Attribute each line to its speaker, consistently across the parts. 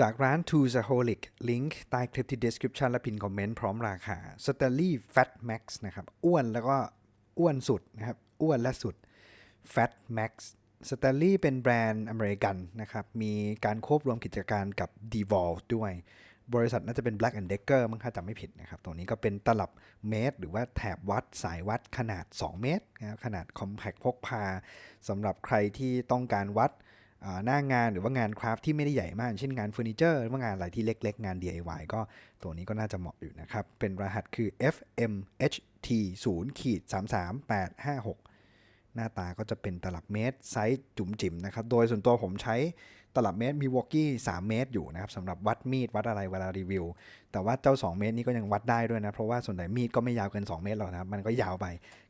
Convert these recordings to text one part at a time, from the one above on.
Speaker 1: จากร้าน t o z a h o l i c ลิงก์ใต้คลิปที่ description และพินคอมเมนต์พร้อมราคา Stanley Fat Max นะครับ อ้วนแล้วก็อ้วนสุดนะครับ อ้วนและสุด Fat Max Stanley เป็นแบรนด์อเมริกันนะครับ มีการควบรวมกิจการกับ d e v o l ด้วย บริษัทน่าจะเป็น Black and Decker มั้งถ้าจำไม่ผิดนะครับ ตรงนี้ก็เป็นตลับเมตร หรือว่าแถบวัดสายวัดขนาด 2 เมตรนะครับขนาด compact พกพาสำหรับใครที่ต้องการวัด หน้างานหรือว่างานคราฟที่ไม่ได้ใหญ่มาก เช่นงานเฟอร์นิเจอร์หรือว่างานอะไรที่เล็ก ๆ งาน DIY ก็ตัวนี้ก็น่าจะเหมาะอยู่นะครับ เป็นรหัสคือ FMHT 0ขีด33856 หน้าตาก็จะเป็นตลับเมตรไซส์จุ๋มจิ๋มนะครับ โดยส่วนตัวผมใช้ตลับเมตรมีวอกกี้3เมตรอยู่นะครับสำหรับวัดมีดวัดอะไรเวลารีวิว แต่ว่าเจ้า 2 เมตรนี้ก็ยังวัดได้ด้วยนะ เพราะว่าส่วนใหญ่มีดก็ไม่ยาวเกิน 2 เมตรหรอกนะครับมันก็ยาวไป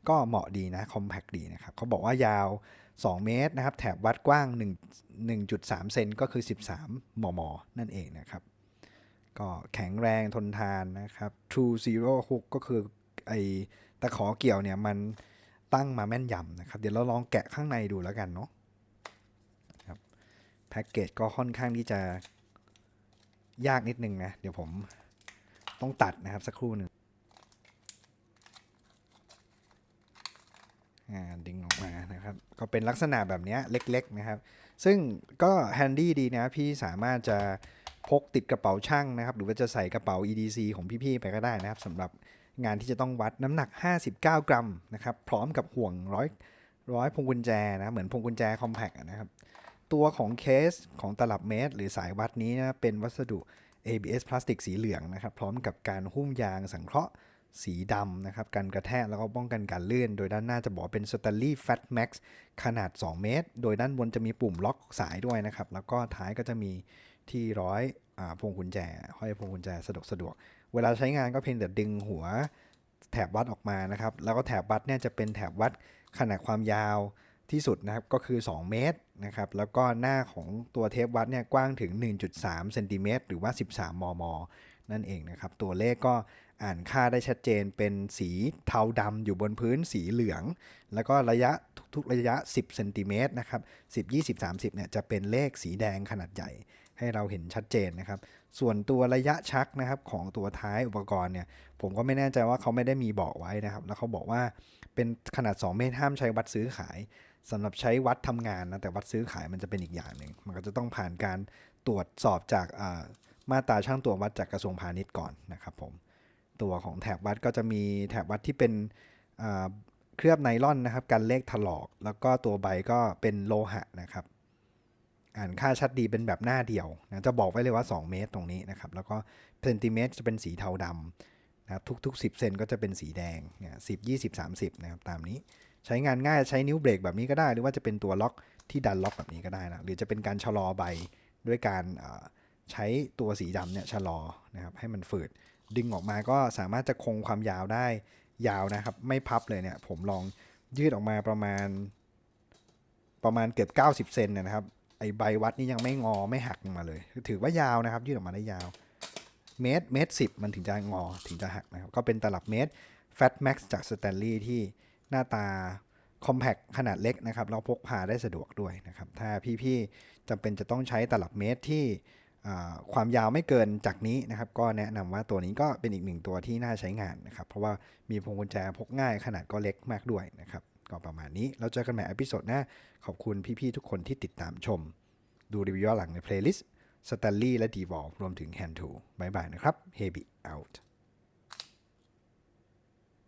Speaker 1: ก็เหมาะดีนะคอมแพคดีนะครับเขาบอกว่ายาว 2 เมตรนะครับ แถบวัดกว้าง 1 1.3 เซนก็คือ 13 มม นั่นเองนะครับ ก็แข็งแรงทนทานนะครับ True Zero Hook ก็คือไอตะขอเกี่ยวเนี่ยมันตั้งมาแม่นยำนะครับ เดี๋ยวเราลองแกะข้างในดูแล้วกันเนาะครับแพ็กเกจก็ค่อนข้างที่จะยากนิดนึงนะ เดี๋ยวผมต้องตัดนะครับสักครู่หนึ่ง อ่า ดึงออกมานะครับ ก็เป็นลักษณะแบบนี้เล็กๆนะครับ ซึ่งก็แฮนดี้ดีนะพี่สามารถจะพกติดกระเป๋าช่างนะครับ หรือว่าจะใส่กระเป๋า EDC ของพี่ ๆ ไปก็ได้นะครับสำหรับงานที่จะต้องวัดน้ำหนัก 59 กรัมนะครับ พร้อมกับห่วงร้อยร้อยพวงกุญแจนะเหมือนพวงกุญแจคอมแพกนะครับ ตัวของเคสของตลับเมตร หรือสายวัดนี้นะเป็นวัสดุ ABS พลาสติกสีเหลืองนะครับ พร้อมกับการหุ้มยางสังเคราะห์ สีดำนะครับกันกระแทกแล้วก็ป้องกันการเลื่อน โดยด้านหน้าจะบอกเป็น Stanley Fat Max ขนาด 2 เมตร โดยด้านบนจะมีปุ่มล็อกสายด้วยนะครับ แล้วก็ท้ายก็จะมีที่ร้อยอพวงกุญแจห้อยพวงกุญแจสะดวกสะดวก เวลาใช้งานก็เพียงแต่ดึงหัวแถบวัดออกมานะครับ แล้วก็แถบวัดเนี่ยจะเป็นแถบวัดขนาดความยาวที่สุดนะครับ ก็คือ 2 เมตรนะครับ แล้วก็หน้าของตัวเทปวัดเนี่ยกว้างถึง 1.3เซนติเมตรหรือว่า 13 มม นั่นเองนะครับ ตัวเลขก็อ่านค่าได้ชัดเจนเป็นสีเทาดำอยู่บนพื้นสีเหลือง แล้วก็ระยะทุกๆระยะ 10เซนติเมตรนะครับ10 20 30เนี่ยจะเป็นเลขสีแดงขนาดใหญ่ให้เราเห็นชัดเจนนะครับ ส่วนตัวระยะชักนะครับของตัวท้ายอุปกรณ์เนี่ย ผมก็ไม่แน่ใจว่าเขาไม่ได้มีบอกไว้นะครับ แล้วเขาบอกว่าเป็นขนาด 2 เมตรห้ามใช้วัดซื้อขายสำหรับใช้วัดทำงานนะ แต่วัดซื้อขายมันจะเป็นอีกอย่างหนึ่ง มันก็จะต้องผ่านการตรวจสอบจากอ มาตราช่างตัววัดจากกระทรวงพาณิชย์ก่อนนะครับผมตัวของแถบวัดก็จะมีแถบวัดที่เป็นเคลือบไนล่อนนะครับกันเลขถลอก แล้วก็ตัวใบก็เป็นโลหะนะครับ อ่านค่าชัดดีเป็นแบบหน้าเดียวนะจะบอกไว้เลยว่า 2 เมตรตรงนี้นะครับ แล้วก็เซนติเมตรจะเป็นสีเทาดำนะครับทุกๆ 10 เซนก็จะเป็นสีแดงเนี่ยสิบยี่สิบสามสิบนะครับตามนี้ใช้งานง่ายใช้นิ้วเบรกแบบนี้ก็ได้ หรือว่าจะเป็นตัวล็อกที่ดันล็อกแบบนี้ก็ได้นะหรือจะเป็นการชะลอใบด้วยการ ใช้ตัวสีดำเนี่ยชะลอนะครับให้มันฝืด ดึงออกมาก็สามารถจะคงความยาวได้ยาวนะครับไม่พับเลยเนี่ยผมลองยืดออกมาประมาณ ประมาณเกือบ 90เซนเนนะครับไอใบวัดนี่ยังไม่งอไม่หักมาเลย ถือว่ายาวนะครับ ยืดออกมาได้ยาวเมตรเมตรสิมันถึงจะงอถึงจะหักนะครับก็เป็นตลับเมตร Fat Max จาก Stanley ที่หน้าตา Compact ขนาดเล็กนะครับเราพกพาได้สะดวกด้วยนะครับ ถ้าพี่ๆจำเป็นจะต้องใช้ตลับเมตรที่ ความยาวไม่เกินจากนี้นะครับ ก็แนะนำว่าตัวนี้ก็เป็นอีกหนึ่งตัวที่น่าใช้งานนะครับ เพราะว่ามีพวงกุญแจพกง่ายขนาดก็เล็กมากด้วยนะครับ ก็ประมาณนี้เราเจอกันใหม่อพิโซดหน้า ขอบคุณพี่ๆทุกคนที่ติดตามชม ดูรีวิวหลังในเพลย์ลิสต์สแตลลี่และดีวอลรวมถึงแฮนทูบายบายนะครับเฮบิ out